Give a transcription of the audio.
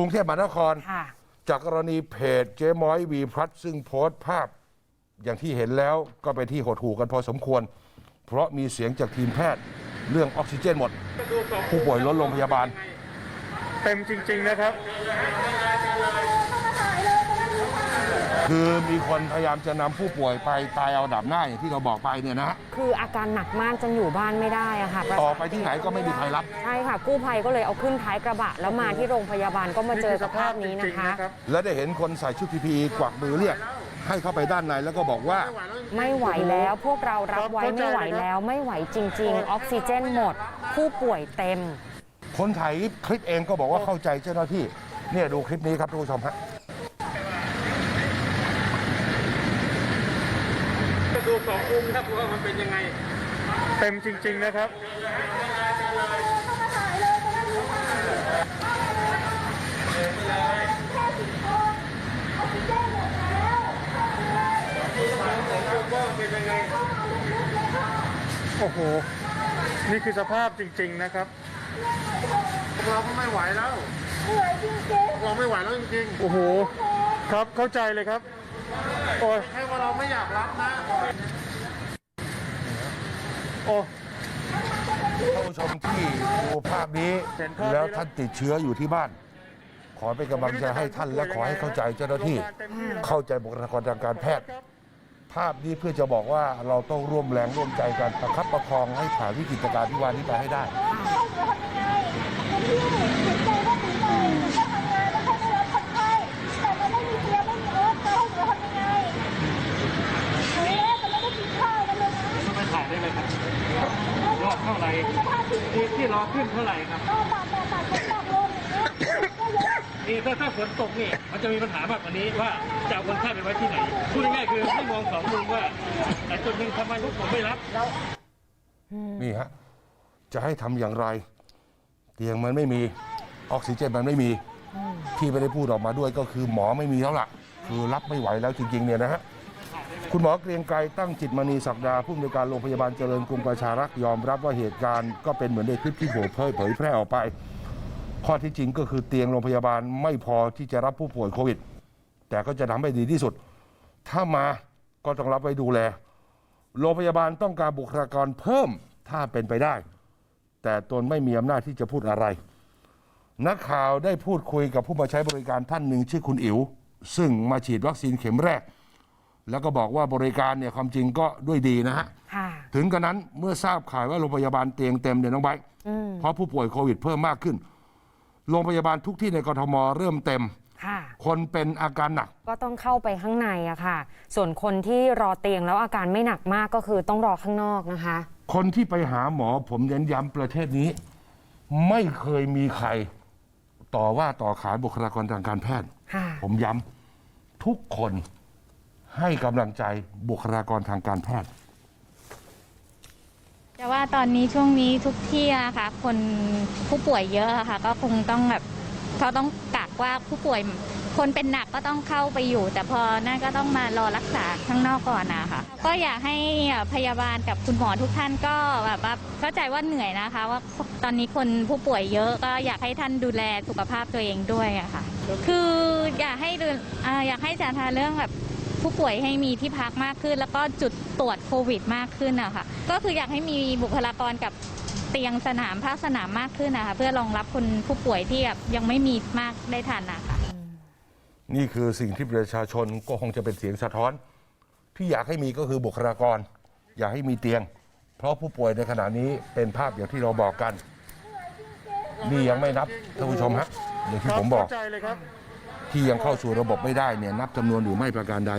รุงเทพมหานคร ค่ะ จากกรณีเพจเจ๊ม้อยวีพลัดซึ่งโพสต์ภาพ อย่างที่เห็นแล้วก็เป็นที่หดหู่กันพอสมควร เพราะมีเสียงจากทีมแพทย์เรื่องออกซิเจนหมด ผู้ป่วยล้นโรงพยาบาล เต็มจริง ๆ นะครับ คือมีคนพยายามจะนำผู้ป่วยไปตายเอาดับหน้าอย่างที่เราบอกไปเนี่ยนะฮะ คืออาการหนักมากจนอยู่บ้านไม่ได้อะค่ะออกไปที่ไหนก็ไม่มีใครรับ ใช่ค่ะ กู้ภัยก็เลยเอาขึ้นท้ายกระบะ แล้วมาที่โรงพยาบาลก็มาเจอสภาพนี้จนะริงๆคะนะครับและได้เห็นคนใส่ชุดพีพีกวักมือเรียก ให้เข้าไปด้านในแล้วก็บอกว่า ไม่ไหวแล้วพวกเรารับไว้ครับไม่ไหวเข้าใจเลยครับแล้ว ไม่ไหวจริง ๆ ออกซิเจนหมด ผู้ป่วยเต็ม คนถ่ายคลิปเองก็บอกว่าเข้าใจเจ้าหน้าที่ เนี่ยดูคลิปนี้ครับทุกผู้ชมฮะ จะดู สองมุมครับว่ามันเป็นยังไงเต็มจริง ๆนะครับโอ้โห นี่คือสภาพจริง ๆนะครับ เราก็ไม่ไหวแล้วเราไม่ไหวแล้วจริงโอ้โห ครับเข้าใจเลยครับ โอ้ยๆให้ว่าเราไม่อยากรับนะโอ้ท่านผู้ชมที่ดูภาพนี้เห็นภาพนี้ แล้วท่านติดเชื้ออยู่ที่บ้าน ขอเป็นกำลังใจให้ท่านและขอให้เข้าใจเจ้าหน้าที่ เข้าใจบุคลากรทางการแพทย์ ภาพนี้เพื่อจะบอกว่าเราต้องร่วมแรงร่วมใจกันประคับประคองให้ผ่านวิกฤตการณ์ที่ว่านี้ไปให้ได้ ได้เลยครับรอบเท่าไหร่ที่ที่รอขึ้นเท่าไหร่ครับนี่ถ้าถ้าฝนตกนี่มันจะมีปัญหามากกว่านี้ว่าจะเอาคนไข้ไปไว้ที่ไหนพูดง่ายๆคือให้มองสองมุมว่าแต่จุดหนึ่งทำไมพวกผมไม่รับนี่ฮะจะให้ทำอย่างไร เตียงมันไม่มีออกซิเจนมันไม่มีที่ไม่ได้พูดออกมาด้วยก็คือหมอไม่มีแล้วล่ะ คือรับไม่ไหวแล้วจริงๆเนี่ยนะฮะ คุณหมอเกรียงไกรตั้งจิตมณีศักดาผู้อำนวยการโรงพยาบาลเจริญกรุงประชารักษ์ยอมรับว่าเหตุการณ์ก็เป็นเหมือนในคลิปที่เผยเผยเผยแพร่ออกไป ข้อที่จริงก็คือเตียงโรงพยาบาลไม่พอที่จะรับผู้ป่วยโควิด แต่ก็จะทำให้ดีที่สุด ถ้ามาก็ต้องรับไว้ดูแล โรงพยาบาลต้องการบุคลากรเพิ่มถ้าเป็นไปได้ แต่ตนไม่มีอำนาจที่จะพูดอะไร นักข่าวได้พูดคุยกับผู้มาใช้บริการท่านหนึ่งชื่อคุณอิ๋วซึ่งมาฉีดวัคซีนเข็มแรก แล้วก็บอกว่าบริการเนี่ยความจริงก็ด้วยดีนะฮะ ค่ะ ถึงกระนั้นเมื่อทราบข่าวว่าโรงพยาบาลเตียงเต็มเนี่ยน้องไบร์ทอืม เพราะผู้ป่วยโควิดเพิ่มมากขึ้น โรงพยาบาลทุกที่ในกรทมเริ่มเต็ม ค่ะ คนเป็นอาการหนัก ก็ต้องเข้าไปข้างในอะค่ะ ส่วนคนที่รอเตียงแล้วอาการไม่หนักมากก็คือต้องรอข้างนอกนะคะ คนที่ไปหาหมอผมเน้นย้ำประเทศนี้ ไม่เคยมีใคร ต่อว่าต่อขานบุคลากรทางการแพทย์ ค่ะ ผมย้ำทุกคน ให้กำลังใจบุคลากรทางการแพทย์ แต่ว่าตอนนี้ช่วงนี้ทุกที่อะค่ะ คนผู้ป่วยเยอะอะค่ะ ก็คงต้องแบบเขาต้องกักว่าผู้ป่วยคนเป็นหนักก็ต้องเข้าไปอยู่ แต่พอนั่นก็ต้องมารอรักษาข้างนอกก่อนนะคะก็อยากให้พยาบาลกับคุณหมอทุกท่านก็แบบว่าเข้าใจว่าเหนื่อยนะคะ ว่าตอนนี้คนผู้ป่วยเยอะก็อยากให้ท่านดูแลสุขภาพตัวเองด้วยอะค่ะ คืออยากให้ดูอ่าอยากให้จัดทาเรื่องแบบ ผู้ป่วยให้มีที่พักมากขึ้น แล้วก็จุดตรวจโควิด มากขึ้นอะค่ะก็คืออยากให้มีบุคลากรกับเตียงสนามภาคสนามมากขึ้นนะคะเพื่อรองรับคนผู้ป่วยที่แบบยังไม่มีมากได้ทันนะคะนี่คือสิ่งที่ประชาชนก็คงจะเป็นเสียงสะท้อน ที่อยากให้มีก็คือบุคลากร อยากให้มีเตียง เพราะผู้ป่วยในขณะนี้เป็นภาพอย่างที่เราบอกกัน นี่ยังไม่นับท่านผู้ชมฮะอย่างที่ครับผมบอกเข้าใจเลยครับที่ยังเข้าสู่ระบบไม่ได้เนี่ยนับจำนวนหรือไม่ประการใด